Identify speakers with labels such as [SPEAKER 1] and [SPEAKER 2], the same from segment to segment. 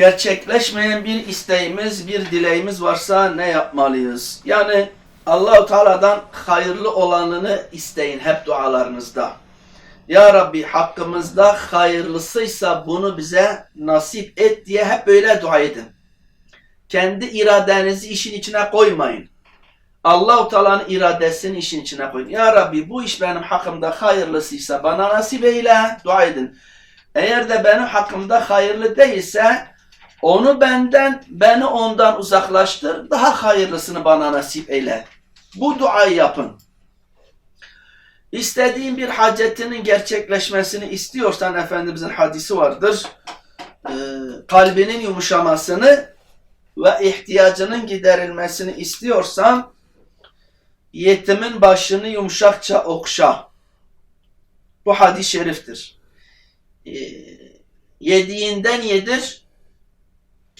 [SPEAKER 1] gerçekleşmeyen bir isteğimiz, bir dileğimiz varsa ne yapmalıyız? Yani Allahu Teala'dan hayırlı olanını isteyin hep dualarınızda. Ya Rabbi hakkımızda hayırlısıysa bunu bize nasip et diye hep böyle dua edin. Kendi iradenizi işin içine koymayın. Allahu Teala'nın iradesini işin içine koyun. Ya Rabbi bu iş benim hakkımda hayırlısıysa bana nasip eyle. Dua edin. Eğer de benim hakkımda hayırlı değilse onu benden, beni ondan uzaklaştır. Daha hayırlısını bana nasip eyle. Bu duayı yapın. İstediğin bir hacetinin gerçekleşmesini istiyorsan Efendimizin hadisi vardır. Ee, kalbinin yumuşamasını ve ihtiyacının giderilmesini istiyorsan yetimin başını yumuşakça okşa. Bu hadis-i şeriftir. Ee, yediğinden yedir,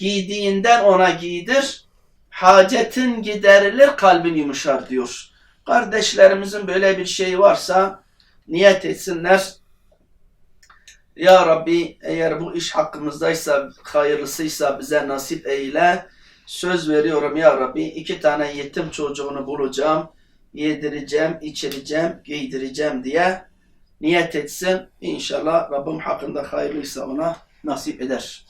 [SPEAKER 1] giydiğinden ona giydir, hacetin giderilir, kalbin yumuşar diyor. Kardeşlerimizin böyle bir şeyi varsa niyet etsinler. Ya Rabbi eğer bu iş hakkımızdaysa, hayırlısıysa bize nasip eyle. Söz veriyorum ya Rabbi iki tane yetim çocuğunu bulacağım, yedireceğim, içireceğim, giydireceğim diye niyet etsin. İnşallah Rabbim hakkında hayırlıysa ona nasip eder.